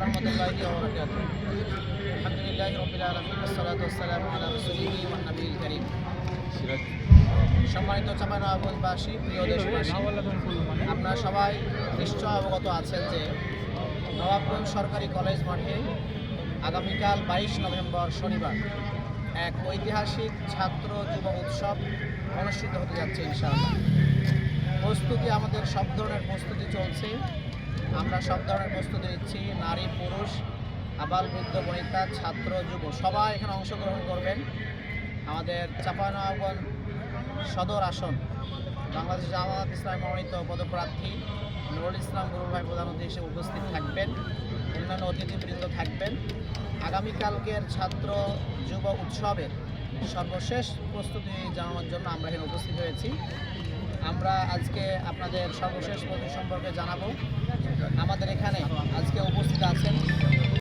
রহমতুল্লাহি ওয়া বারাকাতুহু আলহামদুলিল্লাহি রাব্বিল আলামিন ওয়াসসালাতু ওয়াসসালামু আলা রাসূলিহি ওয়ান নবিয়িল কারীম। সম্মানিত চাপানবাসী প্রিয় দেশবাসী, আপনারা সবাই নিশ্চয় অবগত আছেন যে নবাবগঞ্জ সরকারি কলেজ মাঠে আগামীকাল বাইশ নভেম্বর শনিবার এক ঐতিহাসিক ছাত্র যুব উৎসব অনুষ্ঠিত হতে যাচ্ছে ইনশাআল্লাহ। প্রস্তুতি আমাদের সব ধরনের প্রস্তুতি চলছে। আমরা সব ধরনের প্রস্তুতি নিচ্ছি নারী, পুরুষ, আবাল, বৃদ্ধ, বনিতা, ছাত্র, যুব, সবাই এখানে অংশগ্রহণ করবেন। আমাদের চাপানগঞ্জ সদর আসন, বাংলাদেশ জামাত ইসলাম মনোনীত পদপ্রার্থী নুরুল ইসলাম গুরু ভাই প্রধান অতিথি হিসেবে উপস্থিত থাকবেন, অন্যান্য অতিথিবৃন্দ থাকবেন। আগামীকালকের ছাত্র যুব উৎসবের সর্বশেষ প্রস্তুতি জানানোর জন্য আমরা এখানে উপস্থিত হয়েছি। আমরা আজকে আপনাদের সর্বশেষ প্রস্তুতি সম্পর্কে জানাব। আমাদের এখানে